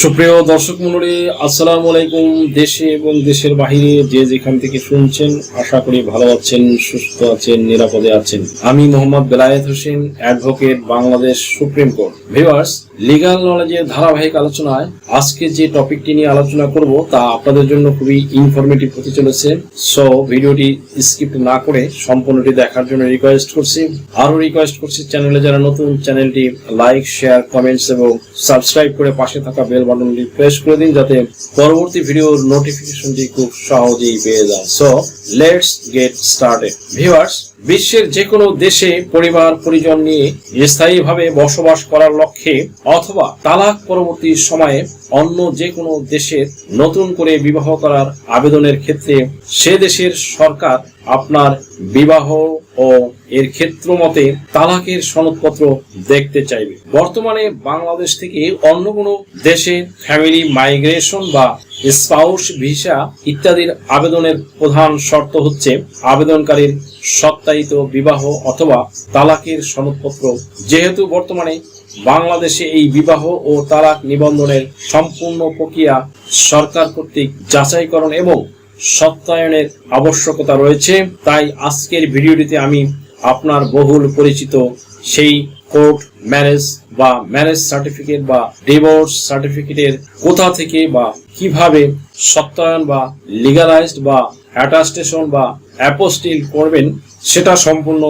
সুপ্রিয় দর্শক মন্ডলী আসসালামু আলাইকুম। দেশে এবং দেশের বাহিরে যে যেখান থেকে শুনছেন, আশা করি ভালো আছেন, সুস্থ আছেন, নিরাপদে আছেন। আমি Mohammad Belayet Hossain, advocate Bangladesh supreme court. Viewers legal নলেজের ধারাবাহিক আলোচনায় আজকে যে টপিকটি নিয়ে আলোচনা করব, তা আপনাদের জন্য খুবই ইনফরমেটিভ হতে চলেছে। সো ভিডিওটি স্কিপ না করে সম্পূর্ণটি দেখার জন্য রিকোয়েস্ট করছি। আরও রিকোয়েস্ট করছি চ্যানেলে যারা নতুন চ্যানেলটি লাইক শেয়ার কমেন্টস এবং সাবস্ক্রাইব করে পাশে থাকা বেল বাটনটি প্রেস করে দিন যাতে পরবর্তী ভিডিওর নোটিফিকেশনটি খুব সহজেই পেয়ে যান। So let's get started viewers বিশ্বের যে কোনো দেশে পরিবার, পরিজন নিয়ে স্থায়ীভাবে বসবাস করার লক্ষ্যে অথবা তালাক পরবর্তী সময়ে অন্য যে কোনো দেশের নতুন করে বিবাহ করার আবেদনের ক্ষেত্রে সে দেশের সরকার আপনার বিবাহ ও এর ক্ষেত্র মতে তালাকের সনদপত্র দেখতে চাইবে। বর্তমানে বাংলাদেশ থেকে অন্য কোনো দেশে ফ্যামিলি মাইগ্রেশন বা স্পাউস ভিসা ইত্যাদির আবেদনের প্রধান শর্ত হচ্ছে আবেদনকারীর সত্যায়িত বিবাহ অথবা তালাকের সনদপত্র। যেহেতু বর্তমানে বাংলাদেশে এই বিবাহ ও তালাক নিবন্ধনের সম্পূর্ণ প্রক্রিয়া সরকার কর্তৃক যাচাইকরণ এবং সত্যায়নের আবশ্যকতা রয়েছে, তাই আজকের ভিডিওটিতে আমি আপনার বহুল পরিচিত সেই কোর্ট ম্যারেজ বা ম্যারেজ সার্টিফিকেট বা ডিভোর্স সার্টিফিকেটের কোথা থেকে বা কীভাবে সত্যায়ন বা লিগালাইজড বা অ্যাটাস্টেশন বা অ্যাপোস্টিল করবেন, সেটা সম্পূর্ণ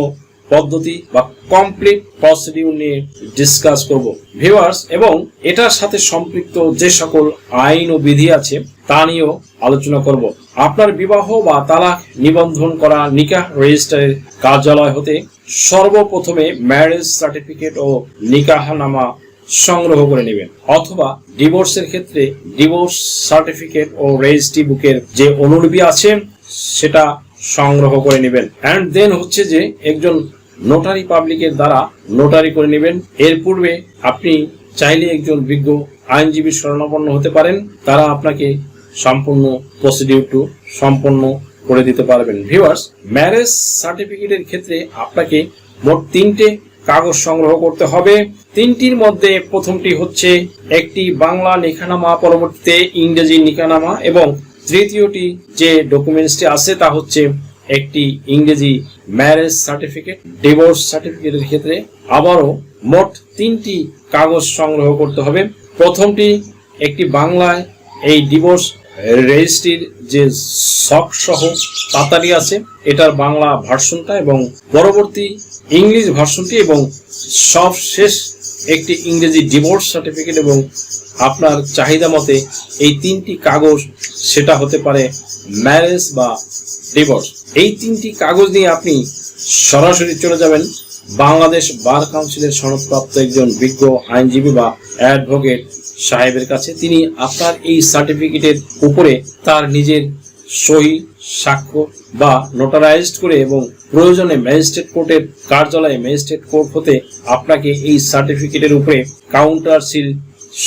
পদ্ধতি বা কমপ্লিট প্রসিডিউর নিয়ে ডিসকাস করব। ভিউয়ার্স এবং এটার সাথে সম্পৃক্ত যে সকল আইন ও বিধি আছে, তা নিয়েও আলোচনা করব। আপনার বিবাহ বা তালাক নিবন্ধন করা নিকাহ রেজিস্টারের কার্যালয় হতে সর্বপ্রথমে ম্যারেজ সার্টিফিকেট ও নিকাহনামা সংগ্রহ করে নেবেন, অথবা ডিভোর্সের ক্ষেত্রে ডিভোর্স সার্টিফিকেট ও রেজিস্ট্রি বুকের যে অনুলিপি আছে, সেটা সংগ্রহ করে নেবেন। অ্যান্ড দেন হচ্ছে যে একজন নোটারি পাবলিকের দ্বারা নোটারি করে নেবেন। এর পূর্বে আপনি চাইলে একজন বিজ্ঞ আইনজীবীর শরণাপন্ন হতে পারেন। তারা আপনাকে সম্পূর্ণ প্রসিডিউরটু সম্পন্ন করে দিতে পারবেন। ভিউয়ার্স ম্যারেজ সার্টিফিকেটের ক্ষেত্রে আপনাকে মোট তিনটে কাগজ সংগ্রহ করতে হবে। তিনটির মধ্যে প্রথমটি হচ্ছে একটি বাংলা নিখানামা পরবর্তীতে ইংরেজি নিকানামা এবং তৃতীয়টি যে ডকুমেন্টসটি আছে তা হচ্ছে একটি ইংরেজি ম্যারেজ সার্টিফিকেট ডিভোর্স সার্টিফিকেটের ক্ষেত্রে আবারও মোট তিনটি কাগজ সংগ্রহ করতে হবে। প্রথমটি একটি বাংলায় এই ডিভোর্স রেজিস্ট্রির যে সক সহ পাতারি আছে, এটার বাংলা ভার্সনটা এবং পরবর্তী ইংলিশ ভার্সনটি এবং সব শেষ একটি ইংরেজি ডিভোর্স সার্টিফিকেট এবং আপনার চাহিদা মতে এই তিনটি কাগজ সেটা হতে পারে ম্যারেজ বা ডিভোর্স এই তিনটি কাগজ নিয়ে আপনি সরাসরি চলে যাবেন বাংলাদেশ বার কাউন্সিলের সনদপ্রাপ্ত একজন বিজ্ঞ আইনজীবী বা অ্যাডভোকেট সাহেবের কাছে। তিনি আপনার এই সার্টিফিকেটের উপরে তার নিজের সহি স্বাক্ষর বা নোটারাইজড করে এবং প্রয়োজনে ম্যাজিস্ট্রেট কোর্টের কার্যালয়ে ম্যাজিস্ট্রেট কোর্ট হতে আপনাকে এই সার্টিফিকেটের উপরে কাউন্টার সিল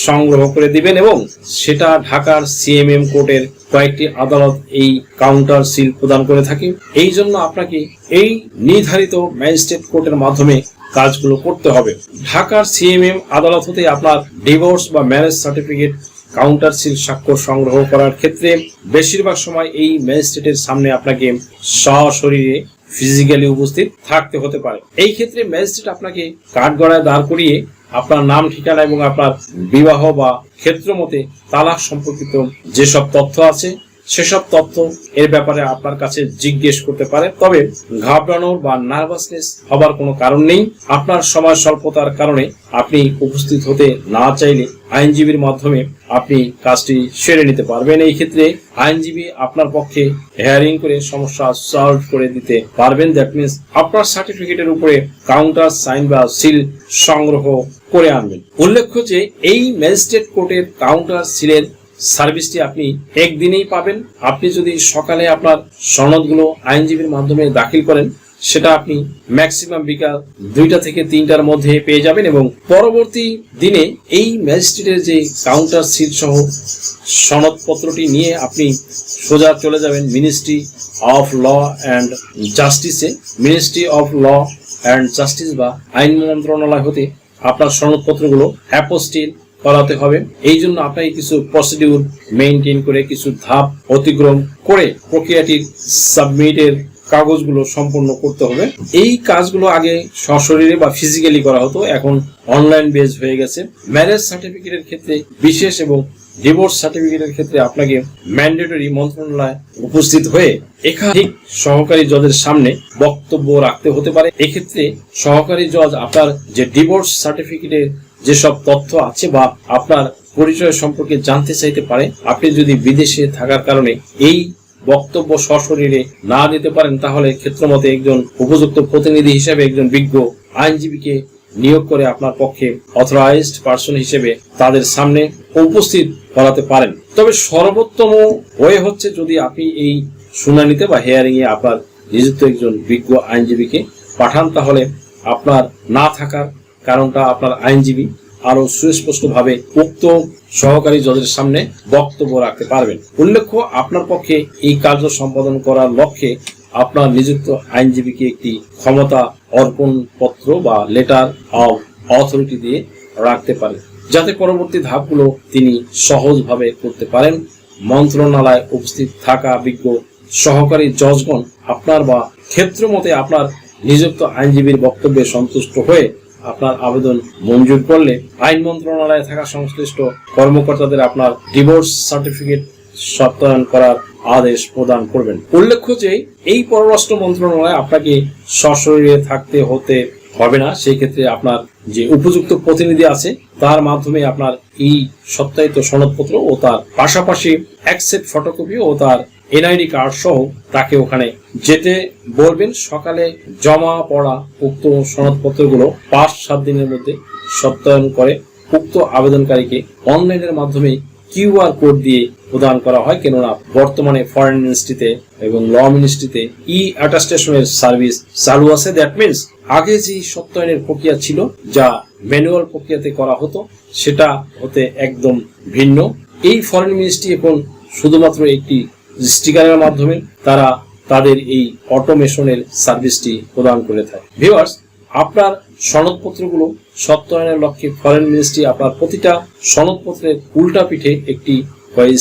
সংগ্রহ করে দিবেন এবং সেটা ঢাকার সিএমএম কোর্টের কয়েকটি আদালত এই কাউন্টার সিল প্রদান করে থাকে। এই জন্য আপনাকে এই নির্ধারিত ম্যাজিস্ট্রেট কোর্টের মাধ্যমে কাজগুলো করতে হবে। ঢাকার সিএমএম আদালত হতে আপনার ডিভোর্স বা ম্যারেজ সার্টিফিকেট কাউন্টার সিল স্বাক্ষর সংগ্রহ করার ক্ষেত্রে বেশিরভাগ সময় এই ম্যাজিস্ট্রেটের সামনে আপনাকে সশরীরে ফিজিক্যালি উপস্থিত থাকতে হতে পারে। এই ক্ষেত্রে ম্যাজিস্ট্রেট আপনাকে কাঠগড়ায় দাঁড় করিয়ে আপনার নাম, ঠিকানা এবং আপনার বিবাহ বা ক্ষেত্র মতে তালাক সম্পর্কিত যেসব তথ্য আছে সেসব তথ্য এর ব্যাপারে আপনার কাছে জিজ্ঞেস করতে পারে। তবে ঘাবড়ানোর বা নার্ভাসনেস হবার কোনো কারণ নেই। আপনার সময় স্বল্পতার কারণে আপনি উপস্থিত হতে না চাইলে আইনজীবীর মাধ্যমে আপনি কাজটি সেরে নিতে পারবেন। এই ক্ষেত্রে আইনজীবী আপনার পক্ষে হেয়ারিং করে সমস্যা সলভ করে দিতে পারবেন। দ্যাট মিনস আপনার সার্টিফিকেটের উপরে কাউন্টার, সাইন বা সিল সংগ্রহ করে আনবেন। উল্লেখ্য যে এই ম্যাজিস্ট্রেট কোর্টের কাউন্টার, সিলের সার্ভিসটি আপনি একদিনেই পাবেন। আপনি যদি সকালে আপনার সনদগুলো আইনজীবীর মাধ্যমে দাখিল করেন, সেটা আপনি ম্যাক্সিমাম বিকাল দুইটা থেকে তিনটার মধ্যে পেয়ে যাবেন এবং পরবর্তী দিনে এই ম্যাজিস্ট্রেটের যে কাউন্টার সিল সহ সনদপত্রটি নিয়ে আপনি সোজা চলে যাবেন ministry of law and জাস্টিসে ministry of law and justice বা আইন মন্ত্রণালয় হতে আপনার সনদপত্রগুলো অ্যাপোস্টিল করাতে হবে। এই জন্য আপনাকে কিছু প্রসিডিউর মেনটেন করে, কিছু ধাপ অতিক্রম করে প্রক্রিয়াটির সাবমিটের কাগজগুলো সম্পন্ন করতে হবে। এই কাজগুলো আগে সশরীরে বা ফিজিক্যালি করা হতো, এখন অনলাইন বেস হয়ে গেছে। ম্যারেজ সার্টিফিকেটের ক্ষেত্রে বিশেষ এবং ডিভোর্স সার্টিফিকেটের ক্ষেত্রে আপনাকে ম্যান্ডেটরি মন্ত্রণালয় উপস্থিত হয়ে একাধিক সহকারী জজের সামনে বক্তব্য রাখতে হতে পারে। এক্ষেত্রে সহকারী জজ আপনার যে ডিভোর্স সার্টিফিকেটের যেসব তথ্য আছে বা আপনার পরিচয় সম্পর্কে জানতে চাইতে পারে, আপনি যদি বিদেশে থাকার কারণে এই বক্তব্য সশরীরে না দিতে পারেন, তাহলে ক্ষেত্রমতে একজন উপযুক্ত প্রতিনিধি হিসেবে একজন বিজ্ঞ আইনজীবীকে নিয়োগ করে আপনার পক্ষে অথরাইজড পার্সন হিসেবে তাদের সামনে উপস্থিত করাতে পারেন। তবে সর্বোত্তম ওয়ে হচ্ছে যদি আপনি এই শুনানিতে বা হেয়ারিং এ আপনার নিযুক্ত একজন বিজ্ঞ আইনজীবীকে পাঠান, তাহলে আপনার না থাকার কারণটা আপনার আইনজীবী আরও সুস্পষ্টভাবে উক্ত সহকারী জজের সামনে বক্তব্য রাখতে পারবেন। উল্লেখ্য, আপনার পক্ষে এই কার্য সম্পাদন করার লক্ষ্যে আপনার নিযুক্ত আইনজীবীকে একটি ক্ষমতা অর্পণ পত্র বা লেটার অফ অথরিটি দিয়ে রাখতে পারেন, যাতে পরবর্তী ধাপগুলো তিনি সহজভাবে করতে পারেন। মন্ত্রণালয়ে উপস্থিত থাকা বিজ্ঞ সহকারী জজগণ আপনার বা ক্ষেত্র মতে আপনার নিযুক্ত আইনজীবীর বক্তব্যে সন্তুষ্ট হয়ে আপনার আবেদন মঞ্জুর করলে আইন মন্ত্রণালয়ে থাকা সংশ্লিষ্ট কর্মকর্তাদের আপনার ডিভোর্স সার্টিফিকেট সত্যায়ন করার আদেশ প্রদান করবেন। উল্লেখ্য যে, এই পররাষ্ট্র মন্ত্রণালয়ে আপনাকে সশরীরে থাকতে হতে হবে না। সেই ক্ষেত্রে আপনার যে উপযুক্ত প্রতিনিধি আছে, তার মাধ্যমে আপনার এই সত্যায়িত সনদপত্র ও তার পাশাপাশি অ্যাকসেপ্ট ফটোকপি ও তার এনআইডি কার্ড সহ তাকে ওখানে যেতে বলবেন। সকালে জমা পড়া উক্ত সনদপত্রগুলো পাঁচ, সাত দিনের মধ্যে সত্যায়ন করে উক্ত আবেদনকারীকে অনলাইনের মাধ্যমে কিউআর কোড দিয়ে প্রদান করা হয়। কেননা বর্তমানে ফরেন মিনিস্ট্রিতে এবং ল মিনিস্ট্রিতে ই অ্যাটাস্টেশনের সার্ভিস চালু আছে। দ্যাট মিনস আগে যে সত্যায়নের প্রক্রিয়া ছিল, যা ম্যানুয়াল প্রক্রিয়াতে করা হতো, সেটা হতে একদম ভিন্ন। এই ফরেন মিনিস্ট্রি এখন শুধুমাত্র একটি স্টিকারের মাধ্যমে তারা তাদের এই অটোমেশনের সার্ভিসটি প্রদান করে থাকে। ভিউয়ার্স আপনার সনদপত্রগুলো সত্যায়নের লক্ষ্যে ফরেন মিনিস্ট্রি আপনার প্রতিটা সনদপত্রের উল্টা পিঠে একটি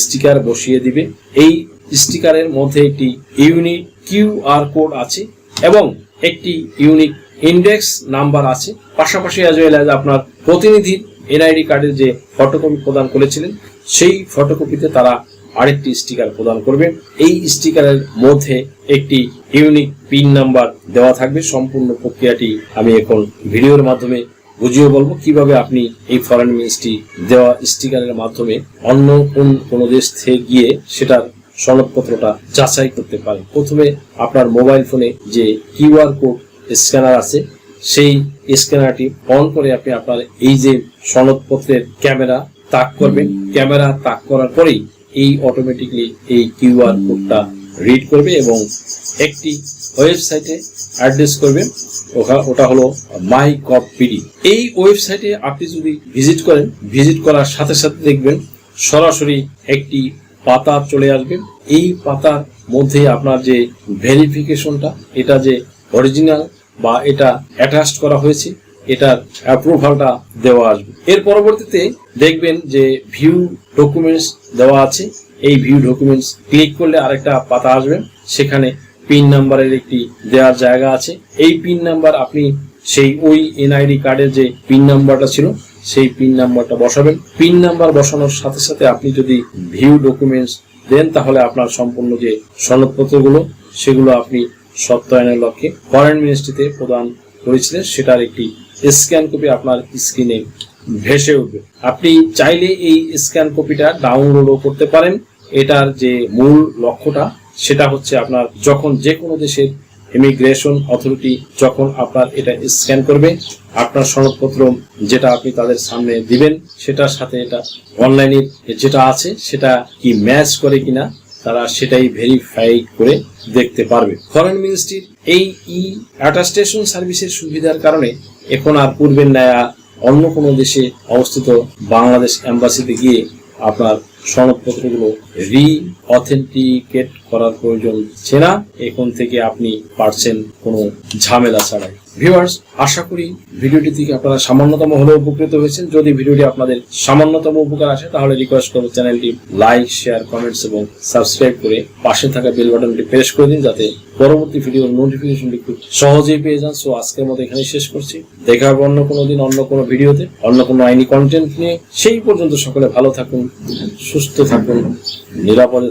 স্টিকার বসিয়ে দিবে। এই স্টিকারের মধ্যে একটি ইউনিক কিউআর কোড আছে এবং একটি ইউনিক ইন্ডেক্স নাম্বার আছে। পাশাপাশি অ্যাজ ওয়েল অ্যাজ আপনার প্রতিনিধির এনআইডি কার্ডের যে ফটোকপি প্রদান করেছিলেন, সেই ফটোকপিতে তারা আরেকটি স্টিকার প্রদান করবে। এই স্টিকারের মধ্যে একটি ইউনিক পিন নাম্বার দেওয়া থাকবে। সম্পূর্ণ প্রক্রিয়াটি আমি এখন ভিডিওর মাধ্যমে বুঝিয়ে বলব। কীভাবে আপনি এই ফরেন মিনিস্ট্রি দেওয়া স্টিকারের মাধ্যমে অন্য কোন কোনো দেশ থেকে গিয়ে সেটার সনদপত্রটা যাচাই করতে পারেন। প্রথমে আপনার মোবাইল ফোনে যে কিউআর কোড স্ক্যানার আছে, সেই স্ক্যানারটি অন করে আপনি আপনার এই যে সনদপত্রের ক্যামেরা তাক করবেন। ক্যামেরা তাক করার পরেই এই অটোমেটিকলি এই কিউআর কোডটা রিড করবে এবং একটি ওয়েবসাইটে অ্যাড্রেস করবে। ওটা হলো মাই কপ পিডি এই ওয়েবসাইটে আপনি যদি ভিজিট করেন ভিজিট করার সাথে সাথে দেখবেন সরাসরি একটি পাতা চলে আসবে। এই পাতার মধ্যে আপনার যে ভেরিফিকেশনটা এটা যে অরিজিনাল বা এটা অ্যাটাচড করা হয়েছে এটার অ্যাপ্রুভালটা দেওয়া আসবে। এর পরবর্তীতে দেখবেন যে ভিউ ডকুমেন্টস দেওয়া আছে। এই ভিউ ডকুমেন্টস ক্লিক করলে আরেকটা পাতা আসবে। সেখানে পিন নাম্বারের একটি দেওয়ার জায়গা আছে। এই পিন নাম্বার আপনি সেই ওই এনআইডি কার্ডের যে পিন নাম্বারটা ছিল, সেই পিন নাম্বারটা বসাবেন। পিন নাম্বার বসানোর সাথে সাথে আপনি যদি ভিউ ডকুমেন্টস দেন, তাহলে আপনার সম্পূর্ণ যে সনদপত্রগুলো, সেগুলো আপনি সত্যায়নের লক্ষ্যে ফরেন মিনিস্ট্রিতে প্রদান করেছিলেন, সেটার একটি স্ক্যান কপি আপনার স্ক্রিনে ভেসে উঠবে। আপনি চাইলে এই স্ক্যান কপিটা ডাউনলোডও করতে পারেন। এটার যে মূল লক্ষ্যটা, সেটা হচ্ছে আপনার যখন যে কোনো দেশের ইমিগ্রেশন অথরিটি যখন আপনার এটা স্ক্যান করবে, আপনার সনদপত্র যেটা আপনি তাদের সামনে দিবেন, সেটার সাথে এটা অনলাইনে যেটা আছে, সেটা কি ম্যাচ করে কিনা তারা সেটাই ভেরিফাই করে দেখতে পারবে। ফরেন মিনিস্ট্রির এই ই অ্যাটাস্টেশন সার্ভিসের সুবিধার কারণে এখন আর পূর্বের ন্যায় অন্য কোনো দেশে অবস্থিত বাংলাদেশ এম্বাসিতে গিয়ে আপনার সনদপত্রগুলো রি অথেন্টিকেট করার প্রয়োজন হচ্ছে না। এখন থেকে আপনি পারছেন কোনো ঝামেলা ছাড়াই। ভিউয়ার্স আশা করি ভিডিওটি থেকে আপনারা সামান্যতম হলেও উপকৃত হয়েছেন। যদি ভিডিওটি আপনাদের সামান্যতম উপকার আসে, তাহলে রিকোয়েস্ট করব চ্যানেলটি লাইক শেয়ার কমেন্টস এবং সাবস্ক্রাইব করে পাশে থাকা বেল বাটনটি প্রেস করে দিন, যাতে পরবর্তী ভিডিওর নোটিফিকেশনটি খুব সহজেই পেয়ে যান। সো আজকের মতো এখানেই শেষ করছি। দেখা হবে অন্য কোনো দিন, অন্য কোনো ভিডিওতে অন্য কোনো আইনি কন্টেন্ট নিয়ে। সেই পর্যন্ত সকলে ভালো থাকুন, সুস্থ থাকুন, নিরাপদে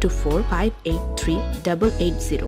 724 583 880.